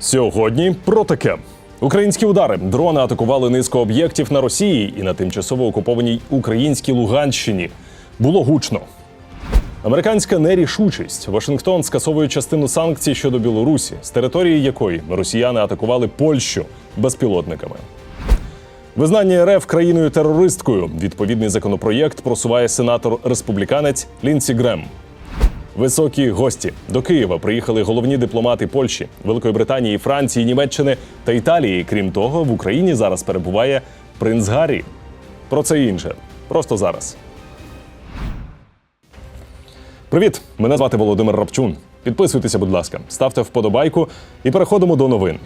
Сьогодні про таке. Українські удари дрони атакували низку об'єктів на Росії і на тимчасово окупованій українській Луганщині. Було гучно. Американська нерішучість. Вашингтон скасовує частину санкцій щодо Білорусі, з території якої росіяни атакували Польщу безпілотниками. Визнання РФ країною терористкою. Відповідний законопроєкт просуває сенатор республіканець Лінсі Грем. Високі гості до Києва приїхали головні дипломати Польщі, Великої Британії, Франції, Німеччини та Італії. Крім того, в Україні зараз перебуває принц Гаррі. Про це інше. Просто зараз. Привіт! Мене звати Володимир Рапчун. Підписуйтеся, будь ласка, ставте вподобайку і переходимо до новин.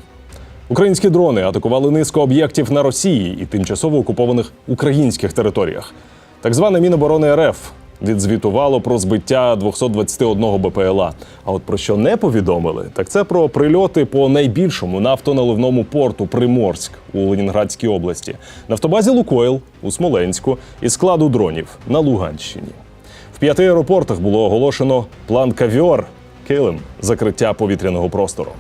Українські дрони атакували низку об'єктів на Росії і тимчасово окупованих українських територіях. Так зване Міноборони РФ відзвітувало про збиття 221 БПЛА. А от про що не повідомили, так це про прильоти по найбільшому нафтоналивному порту Приморськ у Ленінградській області, нафтобазі Лукойл у Смоленську і складу дронів на Луганщині. В п'яти аеропортах було оголошено план кавіор килим закриття повітряного простору.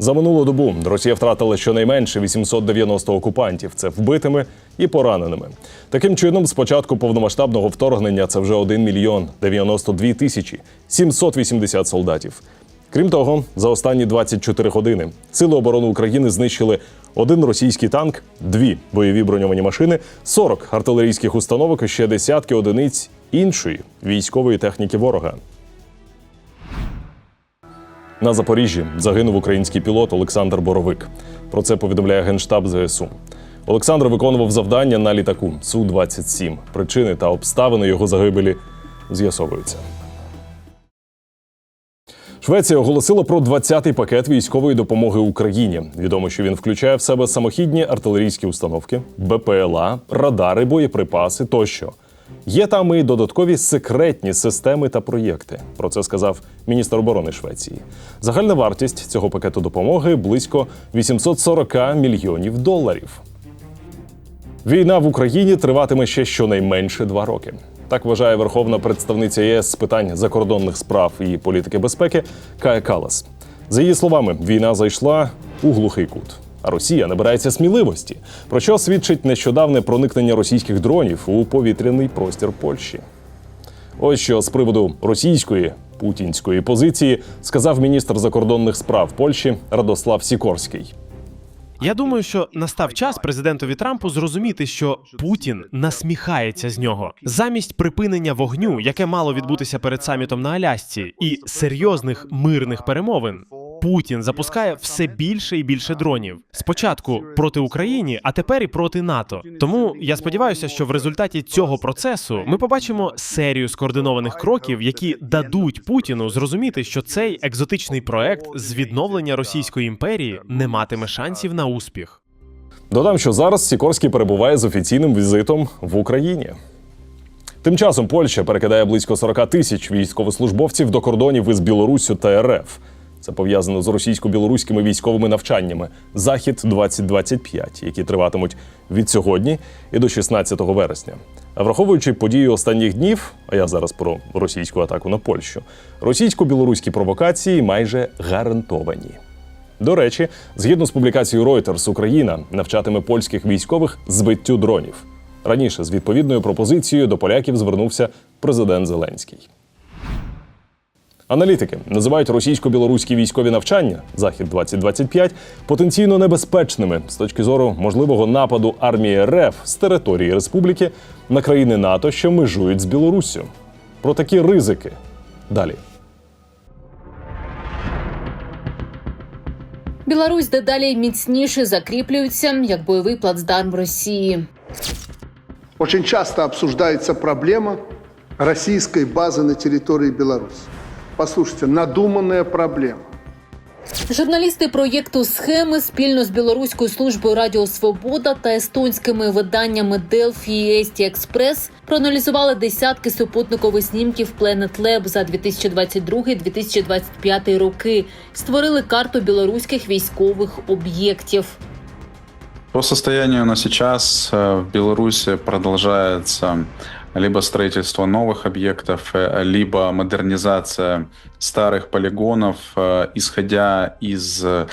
За минулу добу Росія втратила щонайменше 890 окупантів. Це вбитими і пораненими. Таким чином, з початку повномасштабного вторгнення це вже 1 мільйон 92 тисячі 780 солдатів. Крім того, за останні 24 години Сили оборони України знищили один російський танк, дві бойові броньовані машини, 40 артилерійських установок і ще десятки одиниць іншої військової техніки ворога. На Запоріжжі загинув український пілот Олександр Боровик. Про це повідомляє генштаб ЗСУ. Олександр виконував завдання на літаку су 27 Причини та обставини його загибелі з'ясовуються. Швеція оголосила про 20-й пакет військової допомоги Україні. Відомо, що він включає в себе самохідні артилерійські установки, БПЛА, радари, боєприпаси тощо. Є там і додаткові секретні системи та проєкти. Про це сказав міністр оборони Швеції. Загальна вартість цього пакету допомоги близько 840 мільйонів доларів. Війна в Україні триватиме ще щонайменше два роки. Так вважає верховна представниця ЄС з питань закордонних справ і політики безпеки Кая Калас. За її словами, війна зайшла у глухий кут. Росія набирається сміливості, про що свідчить нещодавне проникнення російських дронів у повітряний простір Польщі. Ось що з приводу російської путінської позиції сказав міністр закордонних справ Польщі Радослав Сікорський. Я думаю, що настав час президентові Трампу зрозуміти, що Путін насміхається з нього замість припинення вогню, яке мало відбутися перед самітом на Алясці, і серйозних мирних перемовин. Путін запускає все більше і більше дронів. Спочатку проти України, а тепер і проти НАТО. Тому я сподіваюся, що в результаті цього процесу ми побачимо серію скоординованих кроків, які дадуть Путіну зрозуміти, що цей екзотичний проект з відновлення Російської імперії не матиме шансів на успіх. Додам, що зараз Сікорський перебуває з офіційним візитом в Україні. Тим часом Польща перекидає близько 40 тисяч військовослужбовців до кордонів із Білоруссю та РФ. Це пов'язано з російсько-білоруськими військовими навчаннями Захід 2025 які триватимуть від сьогодні і до 16 вересня. А враховуючи події останніх днів, а я зараз про російську атаку на Польщу, російсько-білоруські провокації майже гарантовані. До речі, згідно з публікацією Reuters, Україна навчатиме польських військових збиттю дронів. Раніше з відповідною пропозицією до поляків звернувся президент Зеленський. Аналітики називають російсько-білоруські військові навчання Захід 2025 потенційно небезпечними з точки зору можливого нападу армії РФ з території республіки на країни НАТО, що межують з Білоруссю. Про такі ризики далі. Білорусь дедалі міцніше закріплюється як бойовий плацдарм Росії. Очень часто обсуждается проблема российской базы на территории Беларуси. Послушайте, надуманная проблема. Журналісти проєкту схеми спільно з білоруською службою Радіо Свобода та естонськими виданнями Delphi і Ести Експрес проаналізували десятки супутникових снімків Planet Lab за 2022-2025 роки. Створили карту білоруських військових об'єктів. По состоянию на сейчас э, в Беларуси продолжается либо строительство новых объектов, э, либо модернизация старых полигонов, э, исходя из, э,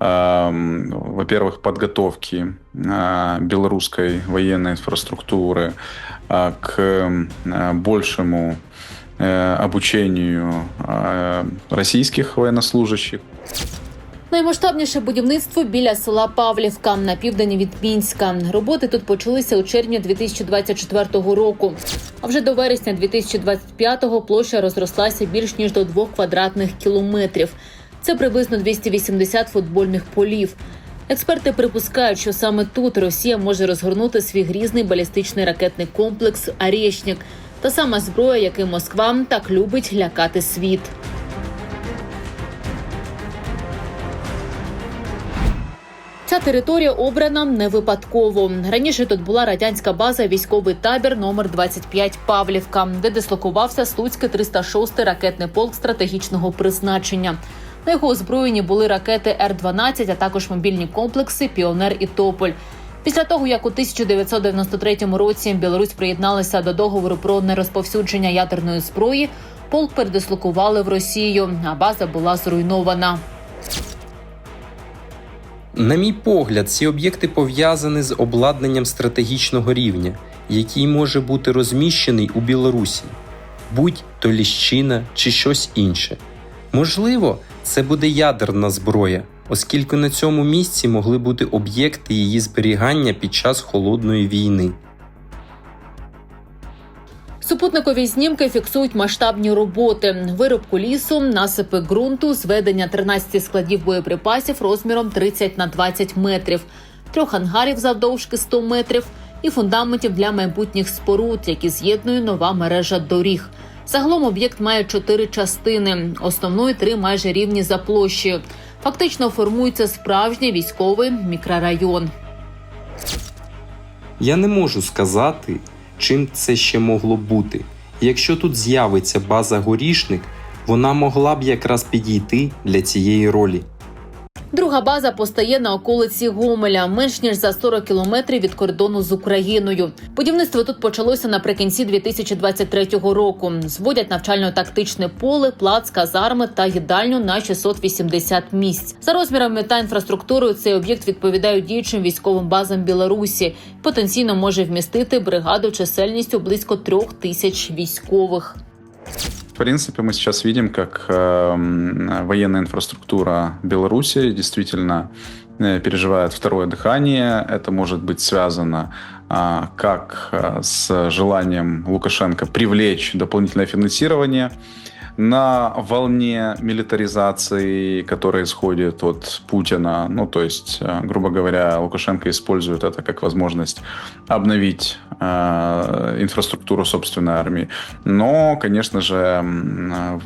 м, во-первых, подготовки э, белорусской военной инфраструктуры к большему обучению российских военнослужащих. Наймасштабніше будівництво біля села Павлівка на південь від Мінська. Роботи тут почалися у червні 2024 року. А вже до вересня 2025-го площа розрослася більш ніж до двох квадратних кілометрів. Це приблизно 280 футбольних полів. Експерти припускають, що саме тут Росія може розгорнути свій грізний балістичний ракетний комплекс «Арєшнік» та сама зброя, яким Москва так любить лякати світ. Територія обрана не випадково. Раніше тут була радянська база військовий табір номер 25 Павлівка, де дислокувався Слуцький 306 ракетний полк стратегічного призначення. На його озброєнні були ракети Р-12, а також мобільні комплекси Піонер і Тополь. Після того, як у 1993 році Білорусь приєдналася до договору про нерозповсюдження ядерної зброї, полк передислокували в Росію, а база була зруйнована. На мій погляд, ці об'єкти пов'язані з обладнанням стратегічного рівня, який може бути розміщений у Білорусі, будь то ліщина чи щось інше. Можливо, це буде ядерна зброя, оскільки на цьому місці могли бути об'єкти її зберігання під час холодної війни. Супутникові знімки фіксують масштабні роботи: вирубку лісу, насипи ґрунту, зведення 13 складів боєприпасів розміром 30 на 20 метрів, трьох ангарів завдовжки 100 метрів і фундаментів для майбутніх споруд, які з'єднує нова мережа доріг. Загалом об'єкт має чотири частини, основної три майже рівні за площею. Фактично формується справжній військовий мікрорайон. Я не можу сказати, чим це ще могло бути. Якщо тут з'явиться база горішник, вона могла б якраз підійти для цієї ролі. Друга база постає на околиці Гомеля, менш ніж за 40 кілометрів від кордону з Україною. Будівництво тут почалося наприкінці 2023 року. Зводять навчально-тактичне поле, плац, казарми та їдальню на 680 місць. За розмірами та інфраструктурою цей об'єкт відповідає діючим військовим базам Білорусі. Потенційно може вмістити бригаду чисельністю близько трьох тисяч військових. Принципе, мы сейчас видим, как э, военная инфраструктура Беларуси действительно э, переживает второе дыхание. Это может быть связано а, как а, с желанием Лукашенко привлечь дополнительное финансирование на волне милитаризации, которая исходит от Путина. Ну, то есть, э, грубо говоря, Лукашенко использует это как возможность обновить э, инфраструктуру собственной армии. Но, конечно же,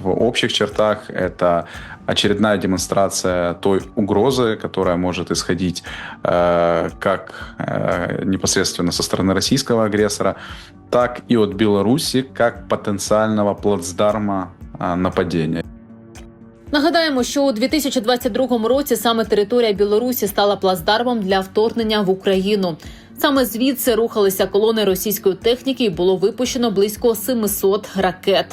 в общих чертах это очередная демонстрация той угрозы, которая может исходить э, как э, непосредственно со стороны российского агрессора, так и от Беларуси как потенциального плацдарма нападения. Нагадаємо, що у 2022 році саме територія Білорусі стала плацдармом для вторгнення в Україну. Саме звідси рухалися колони російської техніки і було випущено близько 700 ракет.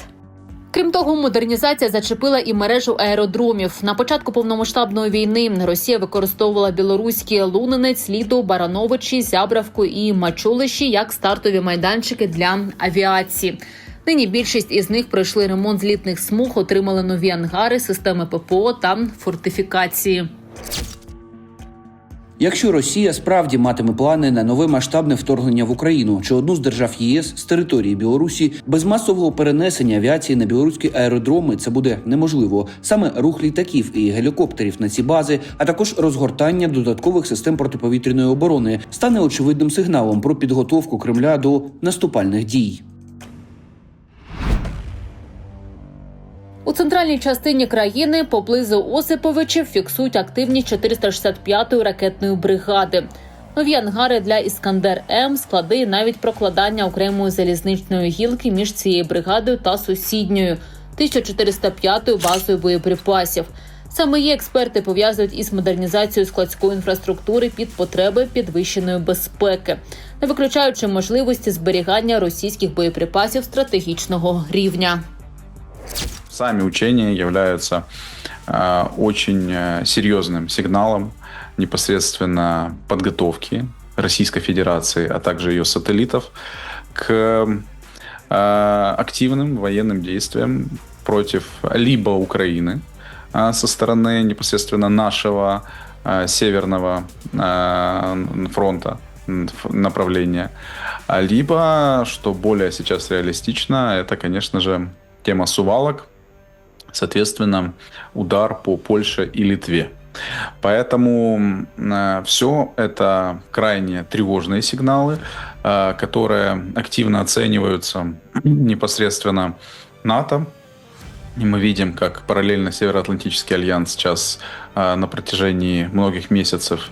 Крім того, модернізація зачепила і мережу аеродромів. На початку повномасштабної війни Росія використовувала білоруські Лунинець, Ліду, Барановичі, Зябравку і Мачулищі як стартові майданчики для авіації. Нині більшість із них пройшли ремонт злітних смуг, отримали нові ангари, системи ППО та фортифікації. Якщо Росія справді матиме плани на нове масштабне вторгнення в Україну чи одну з держав ЄС з території Білорусі, без масового перенесення авіації на білоруські аеродроми це буде неможливо. Саме рух літаків і гелікоптерів на ці бази, а також розгортання додаткових систем протиповітряної оборони, стане очевидним сигналом про підготовку Кремля до наступальних дій. У центральній частині країни поблизу Осиповичів фіксують активність 465-ї ракетної бригади. Нові ангари для Іскандер М, склади і навіть прокладання окремої залізничної гілки між цією бригадою та сусідньою 1405-ю базою боєприпасів. Саме її експерти пов'язують із модернізацією складської інфраструктури під потреби підвищеної безпеки, не виключаючи можливості зберігання російських боєприпасів стратегічного рівня. Сами учения являются э, очень серьезным сигналом непосредственно подготовки Российской Федерации, а также ее сателлитов к э, активным военным действиям против либо Украины э, со стороны непосредственно нашего э, северного э, фронта направления, а либо, что более сейчас реалистично, это, конечно же, тема сувалок, соответственно, удар по Польше и Литве. Поэтому все это крайне тревожные сигналы, э, которые активно оцениваются непосредственно НАТО. И мы видим, как параллельно Североатлантический альянс сейчас э, на протяжении многих месяцев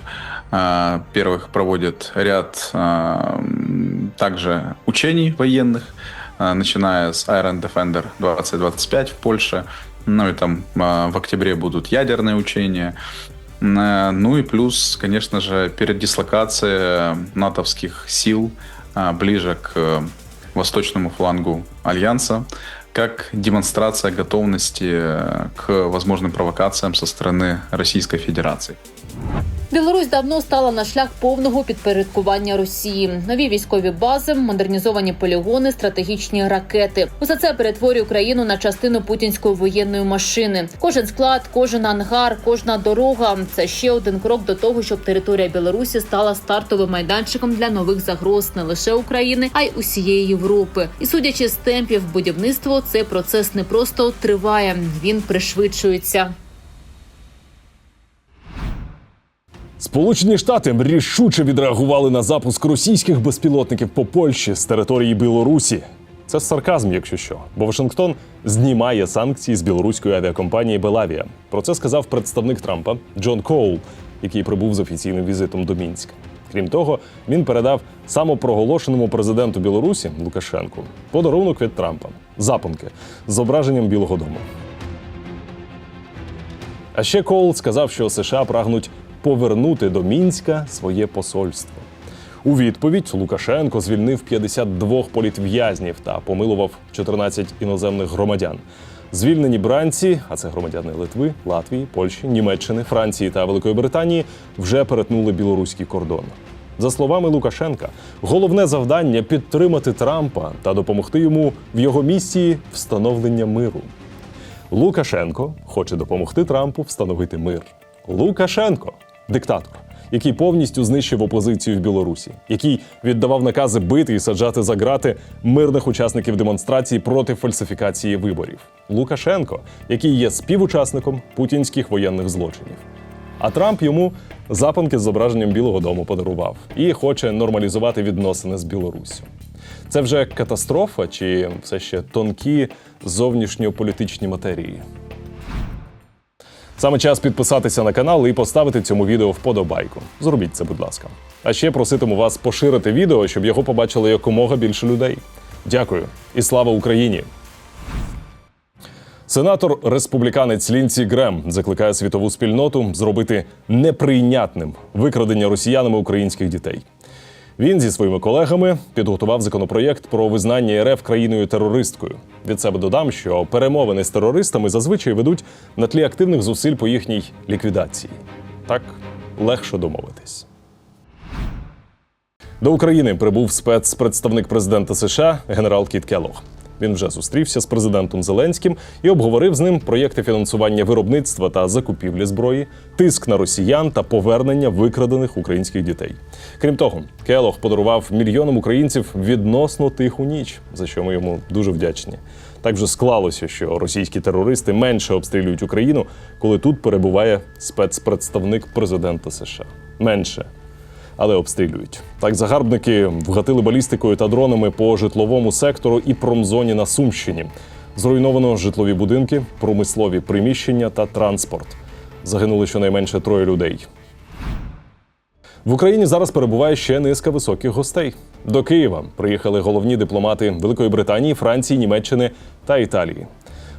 э, первых проводит ряд э, также учений военных, э, начиная с Iron Defender 2025 в Польше, ну и там э, в октябре будут ядерные учения. Э, Ну и плюс, конечно же, передислокация натовских сил э, ближе к э, восточному флангу Альянса, как демонстрация готовности э, к возможным провокациям со стороны Российской Федерации. Білорусь давно стала на шлях повного підпорядкування Росії. Нові військові бази, модернізовані полігони, стратегічні ракети. Усе це перетворює Україну на частину путінської воєнної машини. Кожен склад, кожен ангар, кожна дорога це ще один крок до того, щоб територія Білорусі стала стартовим майданчиком для нових загроз не лише України, а й усієї Європи. І судячи з темпів будівництва, цей процес не просто триває, він пришвидшується. Сполучені Штати рішуче відреагували на запуск російських безпілотників по Польщі з території Білорусі. Це сарказм, якщо що, бо Вашингтон знімає санкції з білоруської авіакомпанії Белавія. Про це сказав представник Трампа Джон Коул, який прибув з офіційним візитом до Мінська. Крім того, він передав самопроголошеному президенту Білорусі Лукашенку подарунок від Трампа запонки з зображенням Білого Дому. А ще Коул сказав, що США прагнуть повернути до Мінська своє посольство. У відповідь Лукашенко звільнив 52 політв'язнів та помилував 14 іноземних громадян. Звільнені бранці, а це громадяни Литви, Латвії, Польщі, Німеччини, Франції та Великої Британії, вже перетнули білоруський кордон. За словами Лукашенка, головне завдання підтримати Трампа та допомогти йому в його місії встановлення миру. Лукашенко хоче допомогти Трампу встановити мир. Лукашенко диктатор, який повністю знищив опозицію в Білорусі, який віддавав накази бити і саджати за грати мирних учасників демонстрацій проти фальсифікації виборів. Лукашенко, який є співучасником путінських воєнних злочинів. А Трамп йому запанки з зображенням Білого Дому подарував і хоче нормалізувати відносини з Білоруссю. Це вже катастрофа чи все ще тонкі зовнішньополітичні матерії? Саме час підписатися на канал і поставити цьому відео вподобайку. Зробіть це, будь ласка. А ще проситиму вас поширити відео, щоб його побачили якомога більше людей. Дякую і слава Україні! Сенатор республіканець Лінці Грем закликає світову спільноту зробити неприйнятним викрадення росіянами українських дітей. Він зі своїми колегами підготував законопроєкт про визнання РФ країною терористкою. Від себе додам, що перемовини з терористами зазвичай ведуть на тлі активних зусиль по їхній ліквідації. Так легше домовитись. До України прибув спецпредставник президента США генерал Кіт Келлог. Він вже зустрівся з президентом Зеленським і обговорив з ним проєкти фінансування виробництва та закупівлі зброї, тиск на росіян та повернення викрадених українських дітей. Крім того, Келох подарував мільйонам українців відносно тиху ніч, за що ми йому дуже вдячні. Так вже склалося, що російські терористи менше обстрілюють Україну, коли тут перебуває спецпредставник президента США. Менше але обстрілюють. Так загарбники вгатили балістикою та дронами по житловому сектору і промзоні на Сумщині. Зруйновано житлові будинки, промислові приміщення та транспорт. Загинули щонайменше троє людей. В Україні зараз перебуває ще низка високих гостей. До Києва приїхали головні дипломати Великої Британії, Франції, Німеччини та Італії.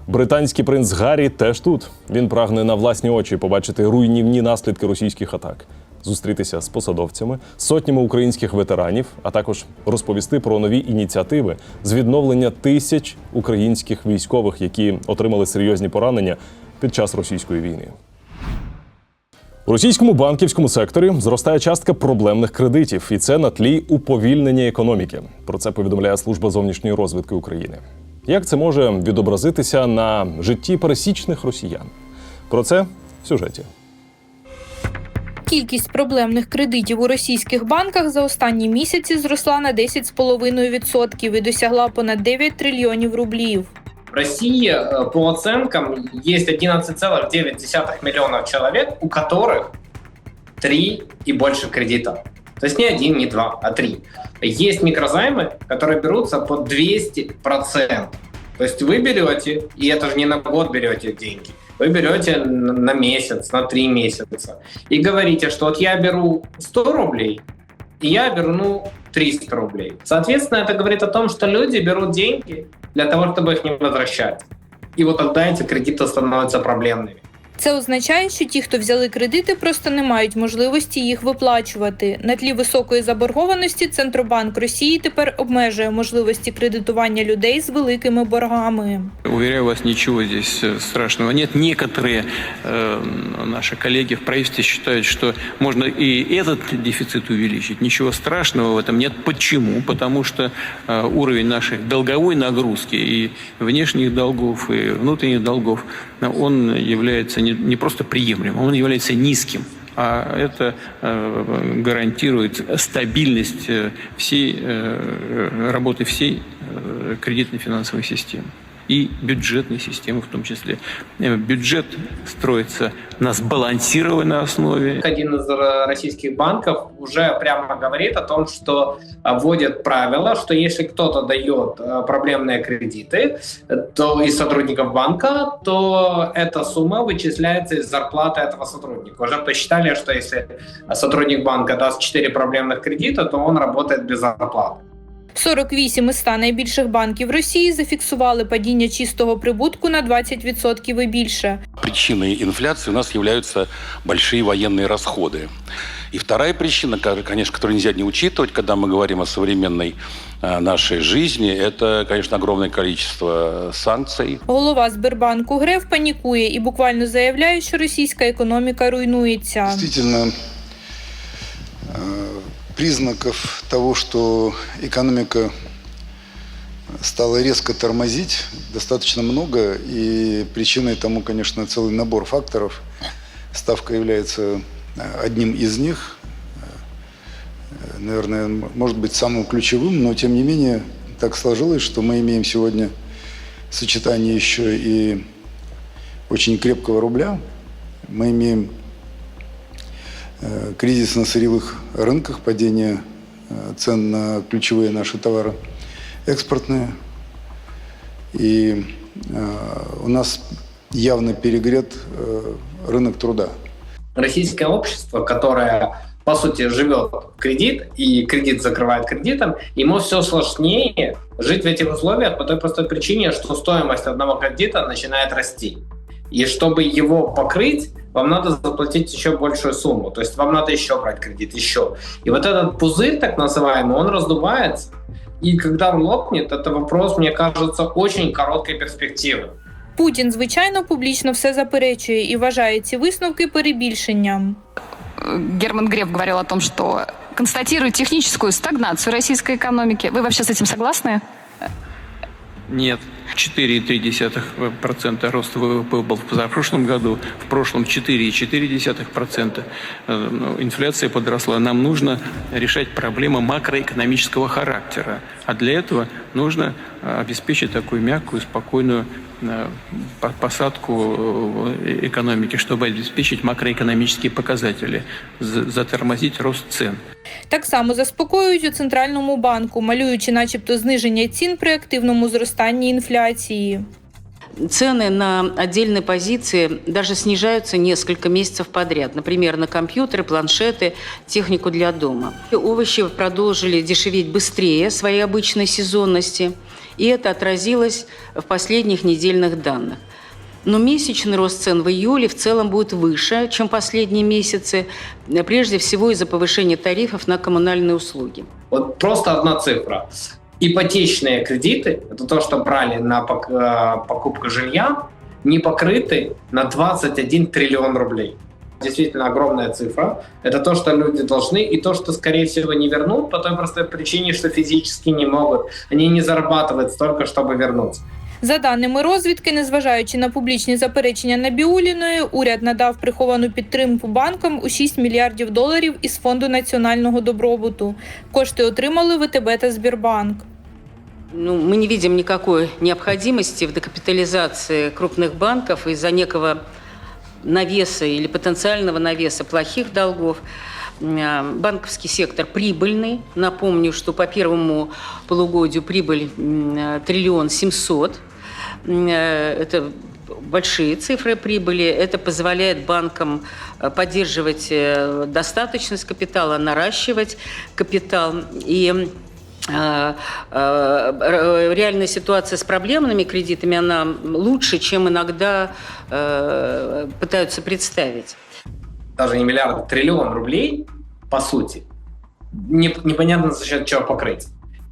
Британський принц Гаррі теж тут. Він прагне на власні очі побачити руйнівні наслідки російських атак, зустрітися з посадовцями, сотнями українських ветеранів, а також розповісти про нові ініціативи з відновлення тисяч українських військових, які отримали серйозні поранення під час російської війни. У російському банківському секторі зростає частка проблемних кредитів, і це на тлі уповільнення економіки. Про це повідомляє служба зовнішньої розвідки України. Як це може відобразитися на житті пересічних росіян? Про це в сюжеті. Кількість проблемних кредитів у російських банках за останні місяці зросла на 10,5% і досягла понад 9 трильйонів рублів. В России, э, по оценкам, есть 11,9 миллионов человек, у которых три и больше кредитов. То есть не один, не два, а три. Есть микрозаймы, которые берутся по 200%. То есть вы берете, и это же не на год берете деньги, вы берете на месяц, на три месяца, и говорите, что вот я беру 100 рублей, и я верну 300 рублей. Соответственно, это говорит о том, что люди берут деньги для того, чтобы их не возвращать. И вот тогда эти кредиты становятся проблемными. Це означає, що ті, хто взяли кредити, просто не мають можливості їх виплачувати. На тлі високої заборгованості Центробанк Росії тепер обмежує можливості кредитування людей з великими боргами. Уверяю вас, ничего здесь э, страшного нет. Некоторые э, наши коллеги в правительстве считают, что можно и этот дефицит увеличить. Ничего страшного в этом нет. Почему? Потому что э, уровень нашей долговой нагрузки и внешних долгов, и внутренних долгов, э, он является не, не просто приемлемым, он является низким. А это э, гарантирует стабильность э, всей э, работы всей кредитно-финансовой системы и бюджетной системы в том числе. Э, Бюджет строится на сбалансированной основе. Один из э, российских банков уже прямо говорит о том, что э, вводит правило, что если кто-то дает проблемные кредиты то из сотрудников банка, то эта сумма вычисляется из зарплаты этого сотрудника. Уже посчитали, что если сотрудник банка даст 4 проблемных кредита, то он работает без зарплаты. 48 із 100 найбільших банків Росії зафіксували падіння чистого прибутку на 20% і більше. Причиной инфляции у нас являются большие военные расходы. И вторая причина, ко- конечно, которую нельзя не учитывать, когда мы говорим о современной э, нашей жизни, это, конечно, огромное количество санкций. Голова Сбербанку Греф панікує і буквально заявляє, що російська економіка руйнується. Действительно, э, признаков того, что экономика стала резко тормозить, достаточно много. И причиной тому, конечно, целый набор факторов. Ставка является э, одним из них. Э, Наверное, может быть самым ключевым, но тем не менее так сложилось, что мы имеем сегодня сочетание еще и очень крепкого рубля. Мы имеем кризис на сырьевых рынках, падение э, цен на ключевые наши товары экспортные. И э, у нас явно перегрет э, рынок труда. российское общество, которое по сути живет кредит и кредит закрывает кредитом, ему все сложнее жить в этих условиях по той простой причине, что стоимость одного кредита начинает расти. И чтобы его покрыть, вам надо заплатить еще большую сумму. То есть вам надо еще брать кредит, еще. И вот этот пузырь, так называемый, он раздувается. И когда он лопнет, это вопрос, мне кажется, очень короткой перспективы. Путін, звичайно, публічно все заперечує і вважає ці висновки перебільшенням. Герман Греф говорил о том, что констатирует техническую стагнацию российской экономики. Вы вообще с этим согласны? Нет. 4,3% роста ВВП был в позапрошлом году, в прошлом 4,4%. Э, ну, Инфляция подросла. Нам нужно решать проблемы макроэкономического характера. А для этого нужно э, обеспечить такую мягкую, спокойную по- посадку э, экономики, чтобы обеспечить макроэкономические показатели, за- затормозить рост цен. Так само заспокоюють у центральному банку, малюючи, начебто, зниження цін при активному зростанні інфляції. Цены на отдельные позиции даже снижаются несколько месяцев подряд. Например, на компьютеры, планшеты, технику для дома. Овощи продолжили дешеветь быстрее своей обычной сезонности. И это отразилось в последних недельных данных. Но месячный рост цен в июле в целом будет выше, чем последние месяцы, э, прежде всего из-за повышения тарифов на коммунальные услуги. Вот просто одна цифра. Ипотечные кредиты, это то, что брали на э, покупку жилья, не покрыты на 21 триллион рублей Действительно огромная цифра. Это то, что люди должны, и то, что, скорее всего, не вернут по той простой причине, что физически не могут. Они не зарабатывают столько, чтобы вернуться. За даними розвідки, незважаючи на публічні заперечення Набіуліної, уряд надав приховану підтримку банкам у 6 мільярдів доларів із фонду національного добробуту. Кошти отримали ВТБ та Збірбанк. Ну, мы не видим никакой необходимости в декапитализации крупных банков из-за некого навеса или потенциального навеса плохих долгов. М, Банковский сектор прибыльный. Напомню, что по первому полугодию прибыль м, триллион семьсот. М, э, Это большие цифры прибыли. Это позволяет банкам э, поддерживать э, достаточность капитала, наращивать капитал. И э, э, реальная ситуация с проблемными кредитами, она лучше, чем иногда э, пытаются представить. Даже не миллиард, а триллион рублей, по сути, не- непонятно за счет чего покрыть.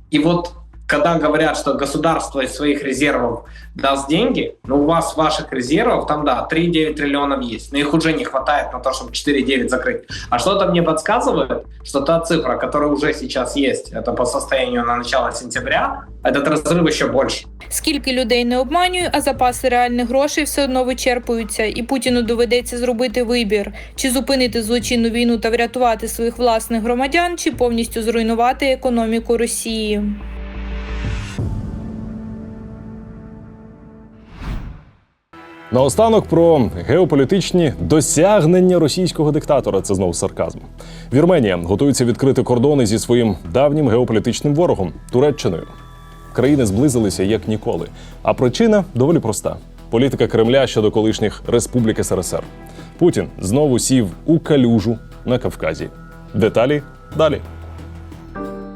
И вот когда говорят, что государство из своих резервов даст деньги, но у вас ваших резервов там, да, 3,9 триллионов есть, но их уже не хватает на то, чтобы 4,9 закрыть. А что-то мне подсказывает, что та цифра, которая уже сейчас есть, это по состоянию на начало сентября, этот разрыв еще больше. Скільки людей не обманює, а запаси реальних грошей все одно вичерпуються, і Путіну доведеться зробити вибір: чи зупинити злочинну війну та врятувати своїх власних громадян, чи повністю зруйнувати економіку Росії. Наостанок про геополітичні досягнення російського диктатора. Це знову сарказм. Вірменія готується відкрити кордони зі своїм давнім геополітичним ворогом Туреччиною. Країни зблизилися як ніколи. А причина доволі проста: політика Кремля щодо колишніх республік СРСР. Путін знову сів у калюжу на Кавказі. Деталі далі.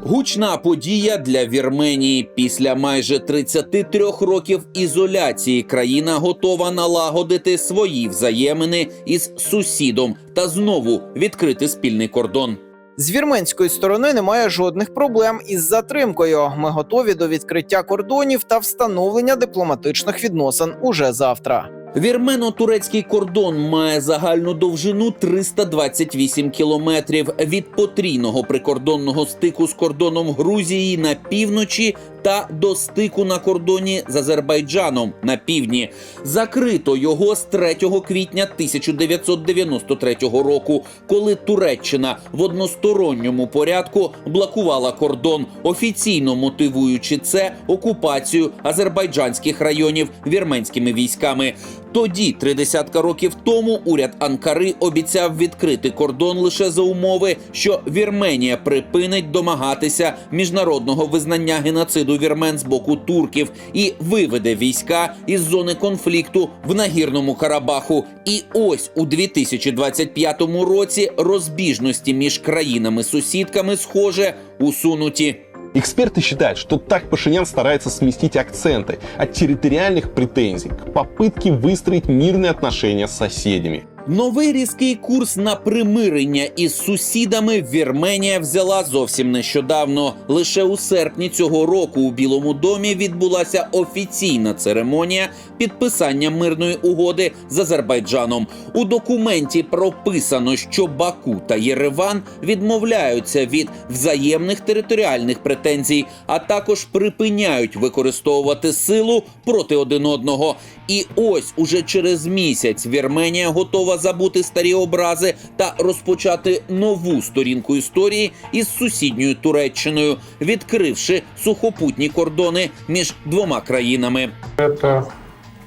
Гучна подія для Вірменії. Після майже 33 років ізоляції країна готова налагодити свої взаємини із сусідом та знову відкрити спільний кордон. З вірменської сторони немає жодних проблем із затримкою. Ми готові до відкриття кордонів та встановлення дипломатичних відносин уже завтра. Вірмено-турецький кордон має загальну довжину 328 кілометрів від потрійного прикордонного стику з кордоном Грузії на півночі та до стику на кордоні з Азербайджаном на півдні. Закрито його з 3 квітня 1993 року, коли Туреччина в односторонньому порядку блокувала кордон, офіційно мотивуючи це окупацію азербайджанських районів вірменськими військами. Тоді, три десятка років тому, уряд Анкари обіцяв відкрити кордон лише за умови, що Вірменія припинить домагатися міжнародного визнання геноциду вірмен з боку турків і виведе війська із зони конфлікту в нагірному Карабаху. І ось у 2025 році розбіжності між країнами-сусідками, схоже, усунуті. Эксперты считают, что так Пашинян старается сместить акценты от территориальных претензий к попытке выстроить мирные отношения с соседями. Новий різкий курс на примирення із сусідами Вірменія взяла зовсім нещодавно. Лише у серпні цього року у Білому домі відбулася офіційна церемонія підписання мирної угоди з Азербайджаном. У документі прописано, що Баку та Єреван відмовляються від взаємних територіальних претензій, а також припиняють використовувати силу проти один одного. І ось уже через місяць Вірменія готова забути старі образи та розпочати нову сторінку історії із сусідньою Туреччиною, відкривши сухопутні кордони між двома країнами. Это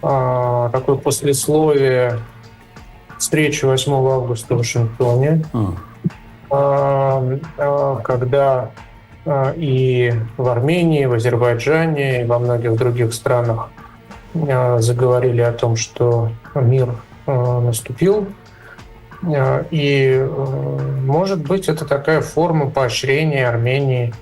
а, такое послесловие встречи 8 августа в Вашингтоне, а, когда и в Армении, и в Азербайджане, и во многих других странах заговорили о том, что мир наступил. А, И, э, может быть, это такая форма поощрения Армении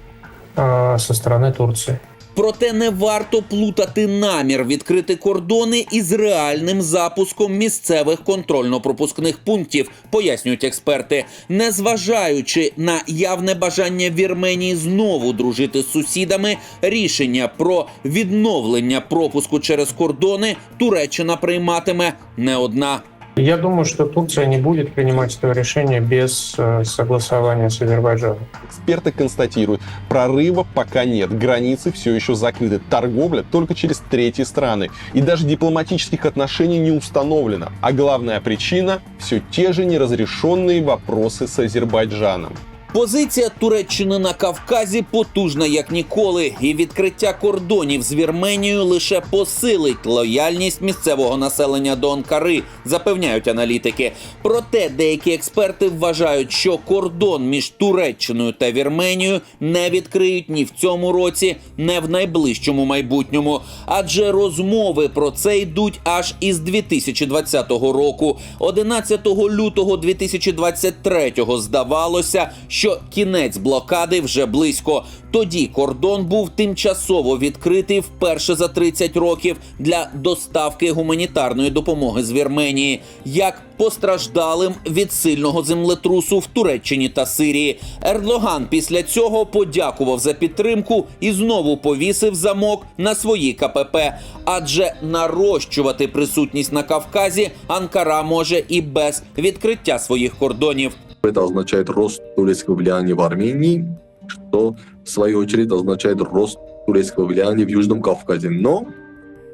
а, со стороны Турции. Проте не варто плутати намір відкрити кордони із реальним запуском місцевих контрольно-пропускних пунктів, пояснюють експерти. Незважаючи на явне бажання Вірменії знову дружити з сусідами, рішення про відновлення пропуску через кордони Туреччина прийматиме не одна. Я думаю, что Турция не будет принимать этого решения без э, согласования с Азербайджаном. Эксперты констатируют, прорыва пока нет, границы все еще закрыты, торговля только через третьи страны. И даже дипломатических отношений не установлено. А главная причина – все те же неразрешенные вопросы с Азербайджаном. Позиція Туреччини на Кавказі потужна як ніколи, і відкриття кордонів з Вірменією лише посилить лояльність місцевого населення до Анкари, запевняють аналітики. Проте деякі експерти вважають, що кордон між Туреччиною та Вірменією не відкриють ні в цьому році, не в найближчому майбутньому. Адже розмови про це йдуть аж із 2020 року. 11 лютого 2023 здавалося, що кінець блокади вже близько. Тоді кордон був тимчасово відкритий вперше за 30 років для доставки гуманітарної допомоги з Вірменії, як постраждалим від сильного землетрусу в Туреччині та Сирії. Ердоган після цього подякував за підтримку і знову повісив замок на свої КПП. Адже нарощувати присутність на Кавказі Анкара може і без відкриття своїх кордонів. Это означает рост турецкого влияния в Армении, что в свою очередь означает рост турецкого влияния в Южном Кавказе. Но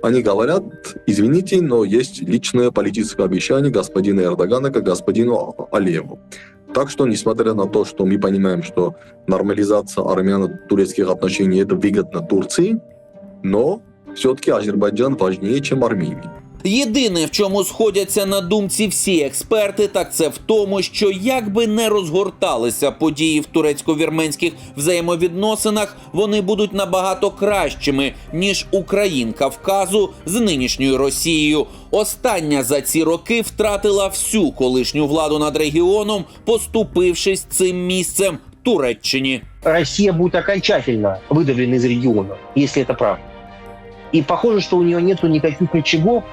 они говорят, извините, но есть личное политическое обещание господина Эрдогана к господину Алиеву. Так что, несмотря на то, что мы понимаем, что нормализация армяно-турецких отношений это выгодно Турции, но все-таки Азербайджан важнее, чем Армения. Єдине, в чому сходяться на думці всі експерти, так це в тому, що як би не розгорталися події в турецько-вірменських взаємовідносинах, вони будуть набагато кращими ніж Україн Кавказу з нинішньою Росією. Остання за ці роки втратила всю колишню владу над регіоном, поступившись цим місцем Туреччині. Россия будет окончательно выдавлена из региона, если это правда. И похоже, что у нее нет никаких рычагов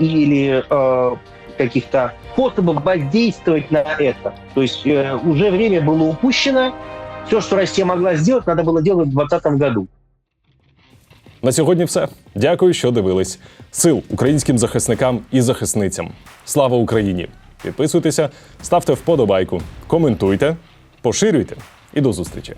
или э, каких-то способов воздействовать на это. То есть э, уже время было упущено. Все, что Россия могла сделать, надо было делать в 2020 году. На сьогодні все. Дякую, що дивились. Сил українським захисникам і захисницям. Слава Україні! Підписуйтеся, ставте вподобайку, коментуйте, поширюйте і до зустрічі.